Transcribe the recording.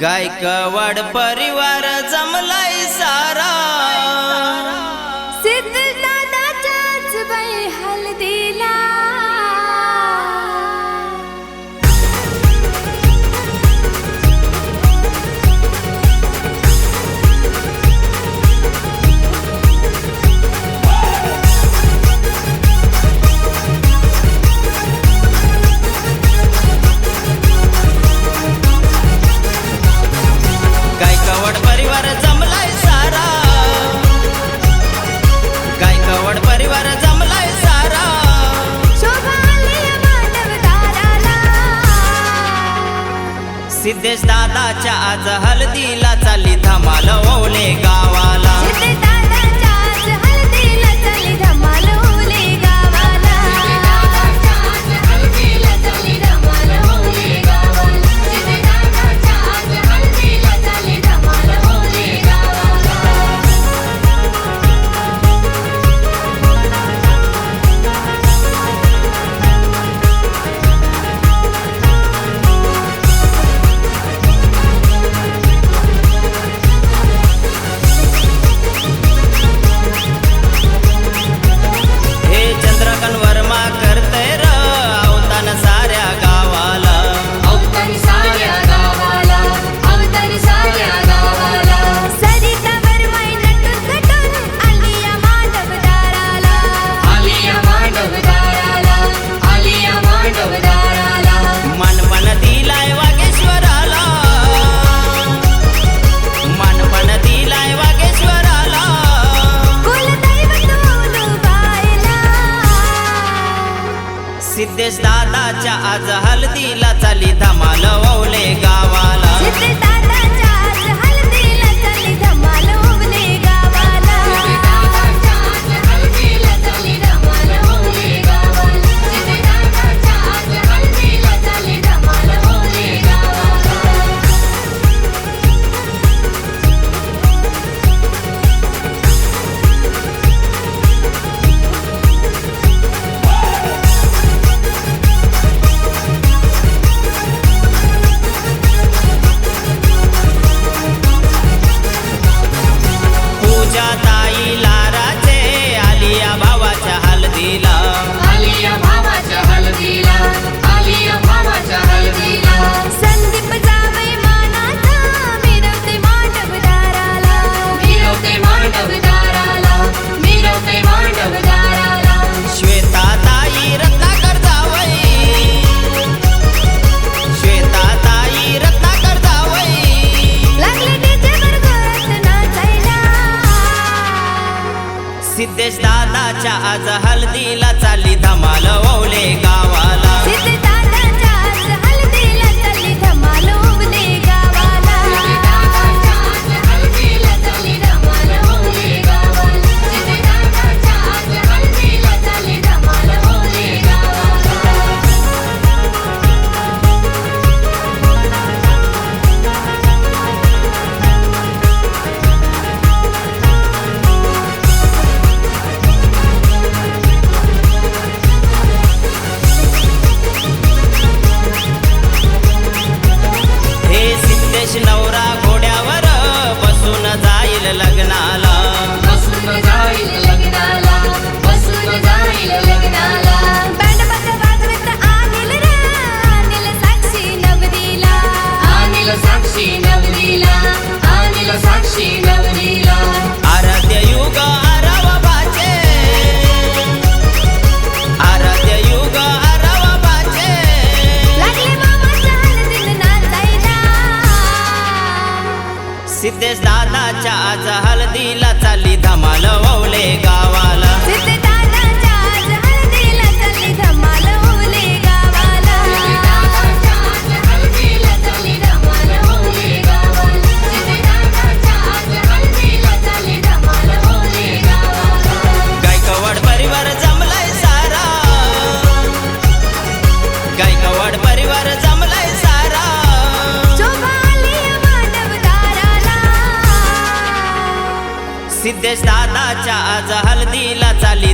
गायकवाड परिवार जमलाय सारा. सिद्धेश दादाच्या आज हल्दीला चाली धमाल ओले गा. देश दादाच्या आज हल्दीला देश दादाच्या आज हल्दीला चालली धमाल ओले का आराध्य युग आरावाचे आराध्य युग आरावाचे लागले बाबा चाल दिन नाचायला. सिद्धेश दादाच्या आज नितेश दादाच्या आज हल्दीला चाली